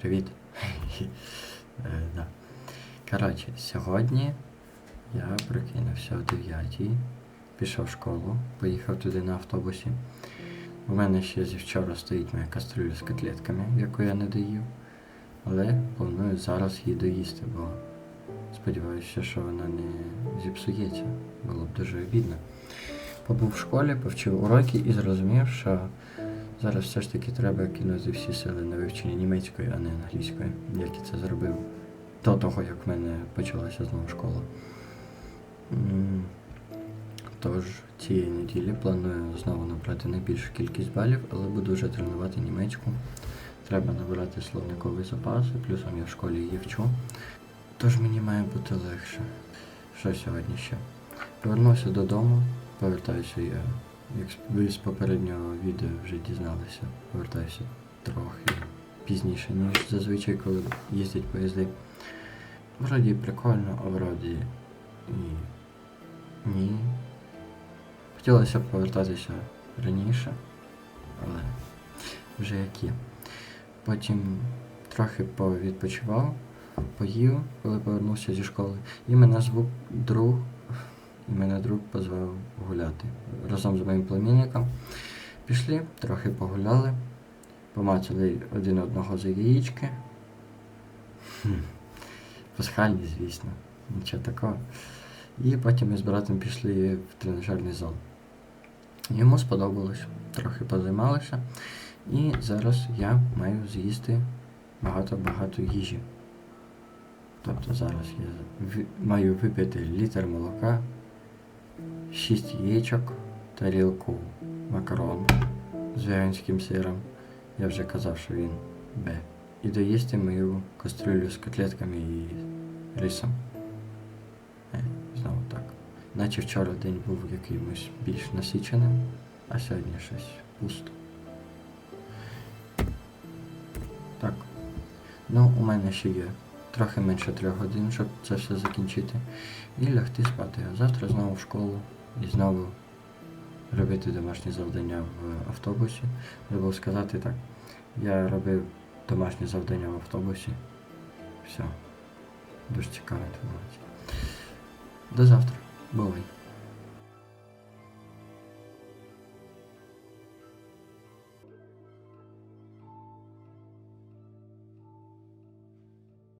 Привіт. Е. Коротше, сьогодні я прокинувся о 9 пішов в школу, поїхав туди на автобусі. У мене ще зі вчора стоїть моя каструля з котлетками, яку я не доїв. Але планую зараз її доїсти, бо сподіваюся, що вона не зіпсується. Було б дуже обідно. Побув в школі, повчив уроки і зрозумів, що зараз все ж таки треба кинути всі сили на вивчення німецької, а не англійської, як я це зробив до того, як в мене почалася знову школа. Тож цієї неділі планую знову набрати найбільшу кількість балів, але буду вже тренувати німецьку. Треба набирати словниковий запас, плюсом я в школі її вчу. Тож мені має бути легше. Що сьогодні ще? Повернувся додому, повертаюся я, як ви з попереднього відео вже дізналися, повертаюся трохи пізніше, ніж зазвичай, коли їздять поїзди. Вроді прикольно, а вроді і ні. Хотілося б повертатися раніше, але вже як є. Потім трохи повідпочивав, поїв, коли повернувся зі школи, і мене звук друг, і мене друг позвав гуляти разом з моїм племінником. Пішли, трохи погуляли, помацали один одного за яєчки. Пасхальні, звісно, нічого такого. І потім ми з братом пішли в тренажерний зал. Йому сподобалось, трохи позаймалися. І зараз я маю з'їсти багато-багато їжі. Тобто зараз я маю випити літр молока, 6 яєчок, тарілку макарон з веганським сиром. Я вже казав, що він Б. І доїсти мою кастрюлю з котлетками і рисом. Е, Знову так. Наче вчора день був якимось більш насиченим, а сьогодні щось пусто. Так. Ну, у мене ще є трохи менше трьох годин, щоб це все закінчити. І лягти спати. А завтра знову в школу і знову робити домашні завдання в автобусі. Треба сказати так. Я робив домашні завдання в автобусі. Все. Дуже цікава інформація. До завтра. Бувай.